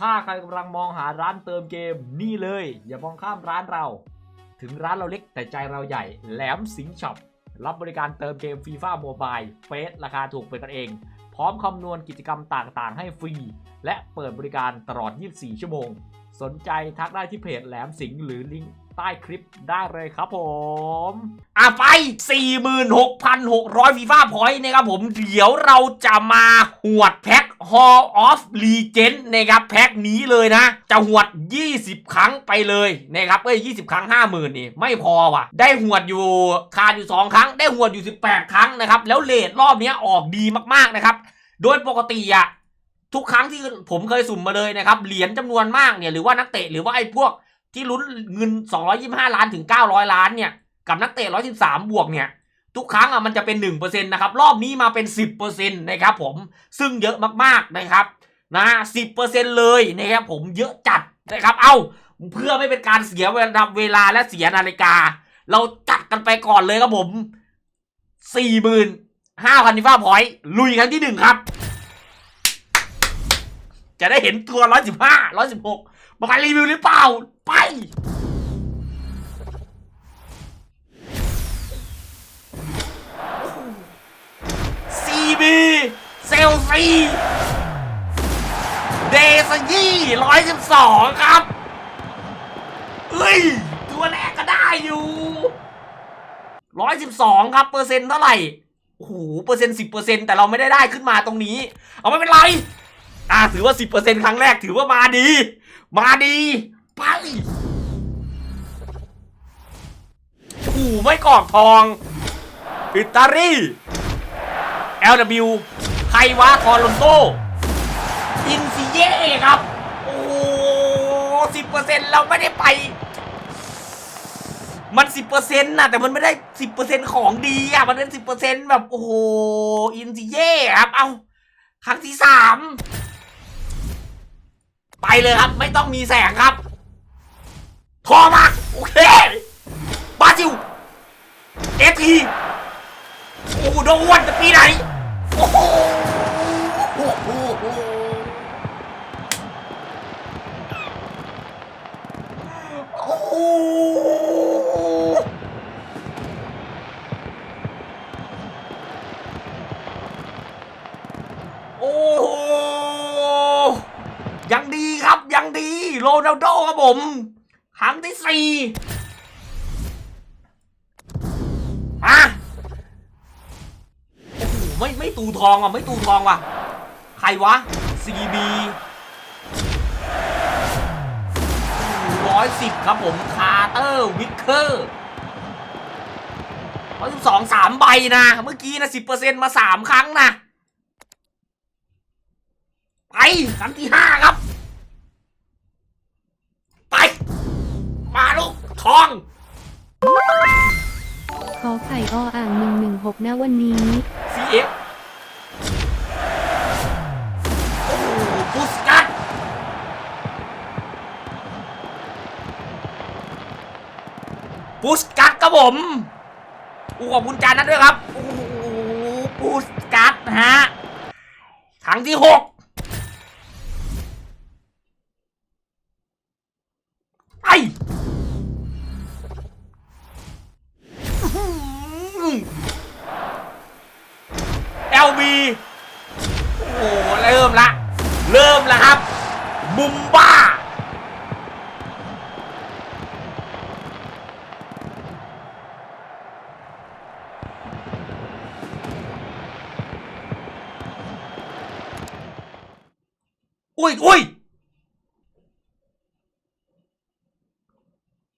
ถ้าใครกำลังมองหาร้านเติมเกมนี่เลย อย่ามองข้ามร้านเรา ถึงร้านเราเล็กแต่ใจเราใหญ่ แหลมสิงช็อปรับบริการเติมเกมฟีฟ่าโมบายเฟสราคาถูกเป็นกันเอง พร้อมคำนวณกิจกรรมต่างๆ ให้ฟรี และเปิดบริการตลอด 24 ชั่วโมง สนใจทักได้ที่เพจแหลมสิงห์หรือลิงก์ใต้คลิปได้เลยครับผม อะไป 46,600ฟีฟ่าพอยต์นะครับผม เดี๋ยวเราจะมาหวดแพ็ค Hall of Legend นะครับแพ็คนี้เลยนะ จะหวด 20 ครั้งไปเลยนะครับเอ้ย20 ครั้ง 50,000นี่ไม่พอว่ะ ได้หวดอยู่ขาดอยู่ 2 ครั้ง ได้หวดอยู่ 18 ครั้งนะครับ แล้วเลทรอบนี้ออกดีมากๆนะครับ โดยปกติอะทุกครั้งที่ผมเคยสุ่มมาเลยนะครับ เหรียญจำนวนมากเนี่ยหรือว่านักเตะหรือว่าไอ้พวกที่ลุ้นเงิน 225 ล้านถึง 900 ล้านเนี่ย กับนักเตะ 113 บวกเนี่ย ทุกครั้งอะมันจะเป็น1%นะครับรอบนี้มาเป็น 10%นะครับผมซึ่งเยอะมากๆนะครับนะ10%เลยนะครับผมเยอะจัดนะครับ เอ้าเพื่อไม่เป็นการเสียเวลาเวลาและเสียนาฬิกา เราจัดกันไปก่อนเลยครับผม45,000นิฟ้าพอยต์ลุยครั้งที่หนึ่งครับ จะได้เห็นตัว115 116มารีวิวหรือเปล่า ไป บีเซลซีเดซยี่ร้อยสิบสองครับเอ้ย ตัวแรกก็ได้อยู่ร้อยสิบสองครับ เปอร์เซ็นต์เท่าไหร่ โอ้โห เปอร์เซ็นต์สิบเปอร์เซ็นต์แต่เราไม่ได้ได้ขึ้นมาตรงนี้ เอาไม่เป็นไร อ่าถือว่าสิบเปอร์เซ็นต์ครั้งแรกถือว่ามาดี มาดี ไปโอ้ไม่กรอกทอง อิตาลี LW ใครวะทอร์ลอนโตอินซิเย่ครับ โอ้สิบเปอร์เซ็นต์เราไม่ได้ไป มันสิบเปอร์เซ็นต์นะแต่มันไม่ได้สิบเปอร์เซ็นต์ของดีอะ มันเป็นสิบเปอร์เซ็นต์แบบ โอ้โห อินซิเย่ครับ เอาครั้งที่สามไปเลยครับ ไม่ต้องมีแสงครับ ทอมาโอเคบาจิวเอทีโอ้โหโดนอ้วนจะปีไหน โอ้โหยังดีครับยังดี โรนัลโดครับผม ทองอะไม่ตูทองว่ะ ใครวะ CB ร้อยสิบครับผม คาร์เตอร์วิกเกอร์ร้อยสิบสองสามใบนะ เมื่อกี้นะสิบเปอร์เซ็นมาสามครั้งนะ ไปครั้งที่ห้าครับ ไป มาลูก ทองขอไข่ออ่าง116นะวันนี้ CF บุสกัตครับผมอู้ขอบคุณจานนั้นด้วยครับโอ้บุสกัตนะฮะครั้งที่หกไออื้อหือ LB โอ้โหเริ่มละ เริ่มล้วครับบุมบ้า อุ้ยอุ้ย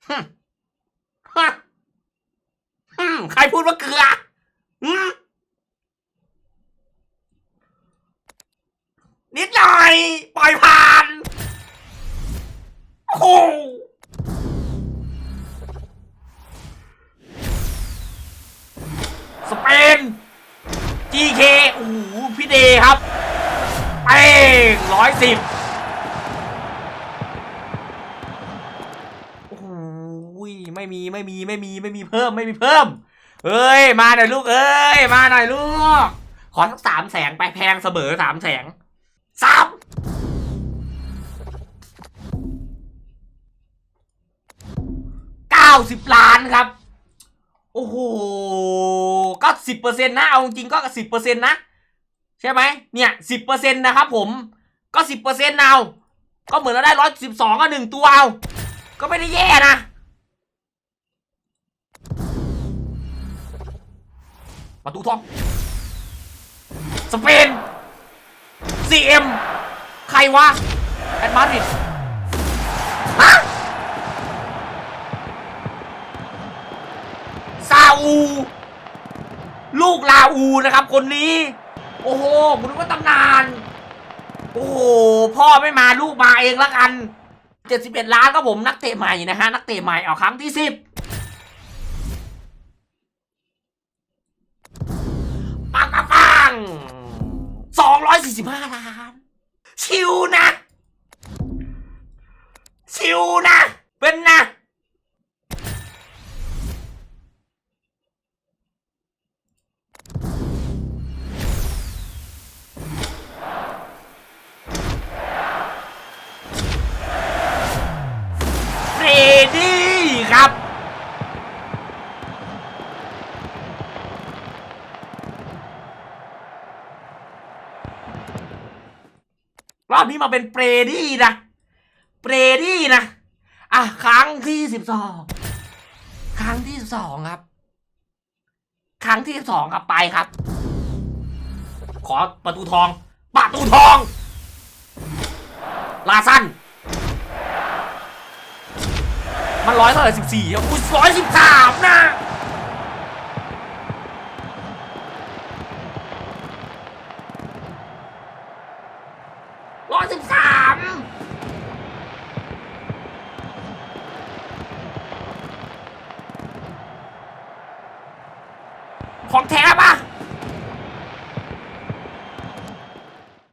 ฮึฮะฮึใครพูดว่าเกลืออืมนิดหน่อย ปล่อยผ่าน ร้อยสิบโอ้โไม่มีไม่มีไม่มีไม่มีเพิ่มไม่มีเพิ่ม เอ้ย มาหน่อยลูกเอ้ย มาหน่อยลูก ขอสักสามแสงไปแพงเสมอสามแสงสามเก้าสิบล้านครับ โอ้โห ก็สิบเปอร์เซ็นต์นะ เอาจริงก็สิบเปอร์เซ็นต์นะ ใช่ไหมเนี่ยสิบเปอร์เซ็นต์นะครับผม ก็สิบเปอร์เซ็นต์เอาก็เหมือนเราได้ร้อยสิบสองก็หนึ่งตัวเอาก็ไม่ได้แย่นะประตูทองสเปน CM ใครวะแอดมาริดฮะซาอู ลูกลาอูนะครับคนนี้ โอ้โหผมนึกว่าตำนาน โอ้โหพ่อไม่มาลูกมาเองละกัน 71 ล้านก็ผมนักเตะใหม่นะฮะ นักเตะใหม่เอาครั้งที่ 10 ปังปังปัง245 ล้าน ชิวนะ ชิวนะ เป็นนะ รอบนี้มาเป็นเฟรดี้นะเฟรดี้นะอะครั้งที่สิบสองครั้งที่สิบสองครับ ครั้งที่สิบสองครับไปครับ ขอประตูทอง ประตูทอง ลาสั้นมันร้อยเท่าไหร่สิบสี่อุ้ยร้อยสิบสามนะ ร้อย สิบสามของแท้ปะ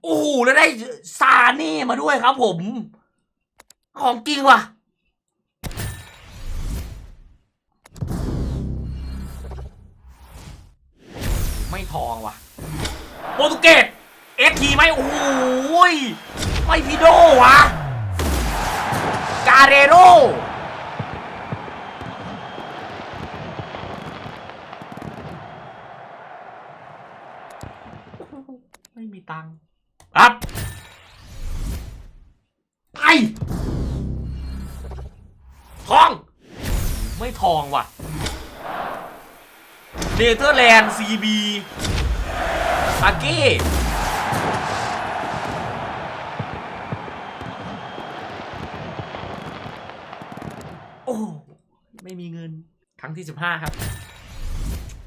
โอ้โหแล้วได้ซาเน่มาด้วยครับผม ของจริงว่ะไม่ทองว่ะโปรตุเกส เอฟทีไหมโอ้โหยไม่พีโดวะกาเรโรไม่มีตังค์ครับไปทอง ไม่ทองว่ะเนเธอร์แลนด์ซีบีอาเก้ โอ้ ไม่มีเงิน ครั้งที่สิบห้าครับ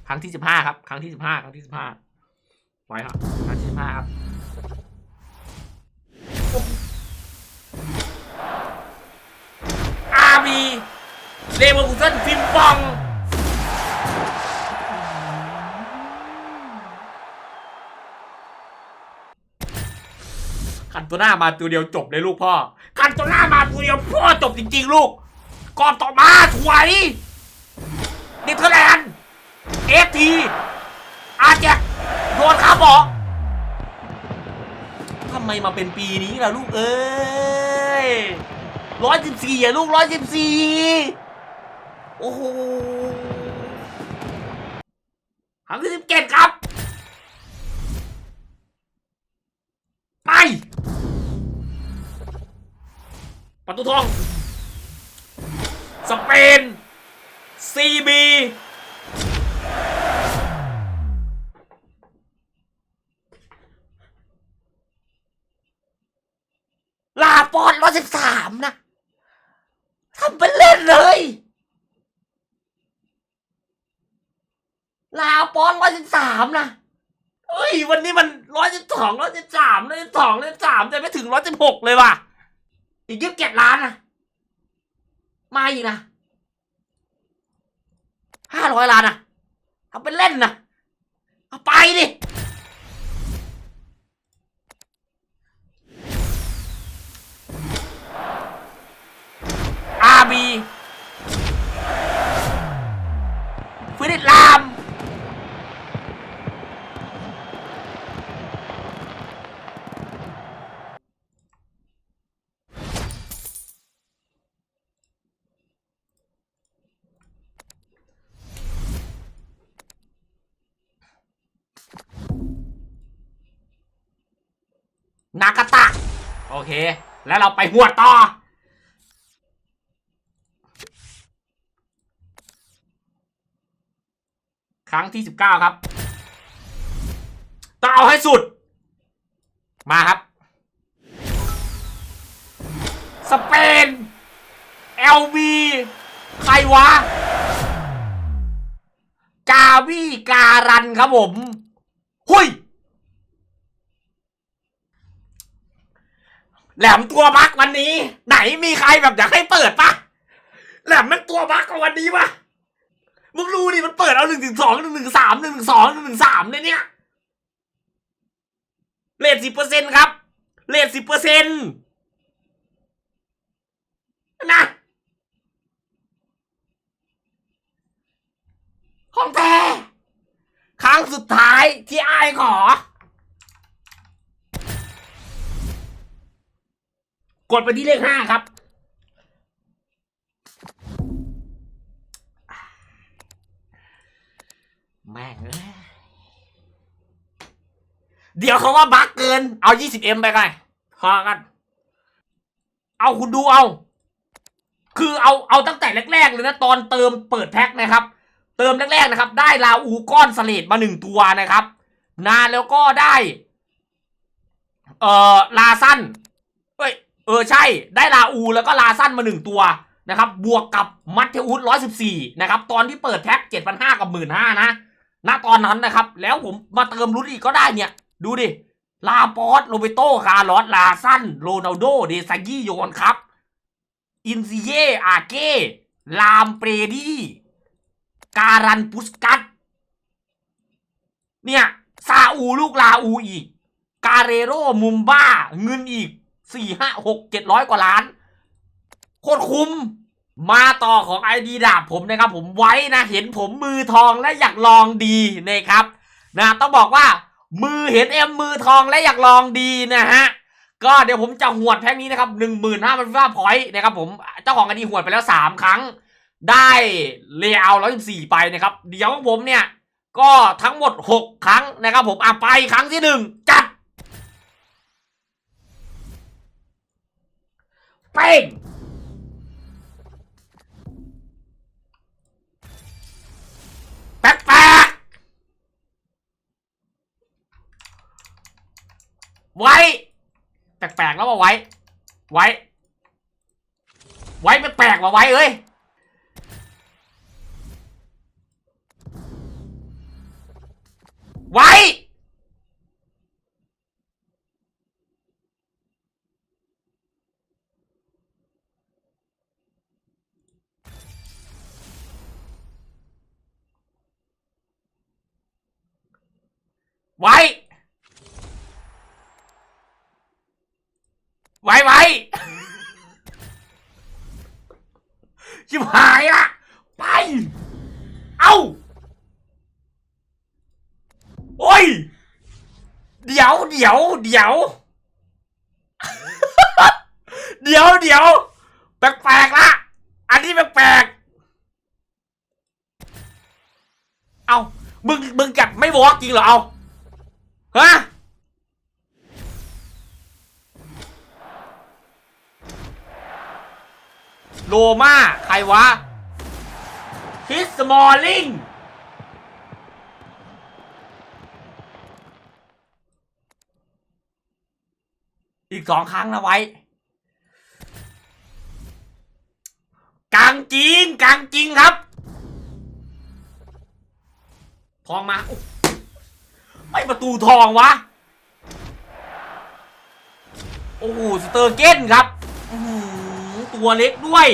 ครั้งที่สิบห้าครับ ครั้งที่สิบห้าครั้งที่สิบห้าไว้ครับ ครั้งที่สิบห้าครับอาร์บีเลเวอร์คูเซนฟิมปอง คันตัวหน้ามาตัวเดียวจบเลยลูกพ่อ คันตัวหน้ามาตัวเดียวพ่อจบจริง ๆ ลูกกอบต่อมาถวยเนเธอร์แลนด์เอฟทีอาแจกโดนครับบอทำไมมาเป็นปีนี้ล่ะลูกเอ้ยร้อยสิบสี่อะลูกร้อยสิบสี่โอ้โหครั้งที่สิบเจ็ดครับ ประตูทองสเปนซีบีลาปอนร้อยสิบสามนะทำเป็นเล่นเลย ลาปอนร้อยสิบสามนะเฮ้ย วันนี้มันร้อยสิบสองร้อยสิบสามร้อยสิบสองร้อยสิบสามแต่ไม่ถึงร้อยสิบหกเลยว่ะ อีกยี่สิบเจ็ดล้านนะมาอีกนะห้าร้อยล้านนะเอาไปเล่นนะเอาไปดิอาบีฟิลิปลาม อ โอเค แล้วเราไปหวดต่อ ครั้งที่สิบเก้าครับ ต้องเอาให้สุด มาครับ สเปน LV ใครวะ กาวีการันครับผม หุย แหลมตัวบักวันนี้ ไหนมีใครแบบอยากให้เปิดปะแหลมมันตัวบักกว่าวันนี้ปะมึงรู้ดิมันเปิดเอาหนึ่งถึงสองหนึ่งถึงสามหนึ่งถึงสองหนึ่งถึงสามเนี่ยเนี่ยเลทสิบเปอร์เซ็นครับเลทสิบเปอร์เซ็นนะของแท้ครั้งสุดท้ายที่ไอ้ายขอ กดไปที่เลขห้าครับ แม่งเอ้ยเดี๋ยวเขาว่าบักเกิน เอา 20M ไปกันพอกัน เอาคุณดูเอา คือเอาเอาตั้งแต่แรกๆเลยนะ ตอนเติมเปิดแพ็คนะครับ เติมแรกๆนะครับ ได้ลาอูก้อนสเลดมาหนึ่งตัวนะครับนะแล้วก็ได้ เอ่อ ลาสั้นเอ้ย เออใช่ได้ลาอูแล้วก็ลาสั้นมาหนึ่งตัวนะครับบวกกับมัตเทอุสร้อยสิบสี่นะครับตอนที่เปิดแพ็คเจ็ดพันห้ากับหมื่นห้านะณตอนนั้นนะครับ แล้วผมมาเติมรุ่นอีกก็ได้เนี่ย ดูดิ ลาปอสโรเบโตคาร์ลอสลาสั้นโรนัลโด เดซากี้โยนครับ อินซิเย อาเก้ ลามเปรดีการันปุสกัตเนี่ย ซาอูลูกลาอูอีก กาเรโรมุมบ้า เงินอีก สี่ห้าหกเจ็ดร้อยกว่าล้าน โคตรคุ้ม มาต่อของไอดีดาบผมนะครับ ผมไว้นะเห็นผมมือทองและอยากลองดีนะครับนะต้องบอกว่า มือเห็นเอ็มมือทองและอยากลองดีนะฮะก็เดี๋ยวผมจะหวดแพ็คนี้นะครับหนึ่งหมื่นห้าพันฟ้าพอยต์นะครับผมเจ้าของไอดีหวดไปแล้วสามครั้ง ได้เลเยอร์ร้อยสี่ไปนะครับ เดี๋ยวผมเนี่ย ก็ทั้งหมดหกครั้งนะครับผมอะไปครั้งที่หนึ่ง เป้งแป๊กแป๊กไว้ แปลกๆแล้วว่าไว้ ไว้ ไว้แปลกๆว่าไว้เอ้ยไว้ไว้ ไว้ไว้ ชิบหายอะไป เอ้า โอ้ย เดี๋ยว เดี๋ยว เดี๋ยวเดี๋ยวแปลกๆละ อันนี้แปลกๆเอามึง มึงจับไม่บอกจริงเหรอ เอาฮะโลมาใครวะคิสมอลลิง กสองครั้งนะไว้กลางจริงกลางจริงครับ ทองมา ไม่ประตูทองวะ โอ้โหสเตอร์เกนครับตัวเล็กด้วย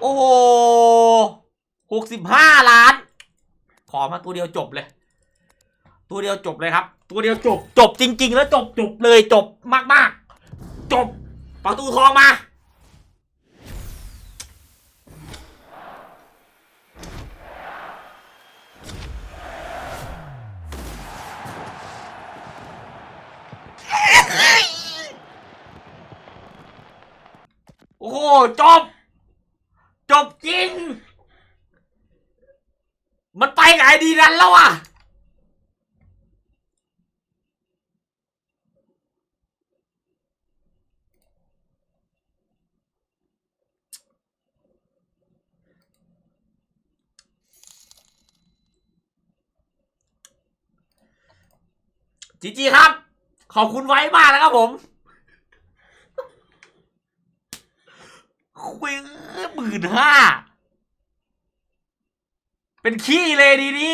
โอ้โหหกสิบห้าล้าน ขอมาตัวเดียวจบเลย ตัวเดียวจบเลยครับ ตัวเดียวจบจบจริง ๆ แล้วจบจบเลยจบมาก ๆ จบประตูทองมา โอ้โหจบ จบจริง มันไปไงดีนั้นแล้วอะ จีจีครับ ขอบคุณไว้มากนะครับผมคุยหมื่นห้า เป็นขี้เลยดีดี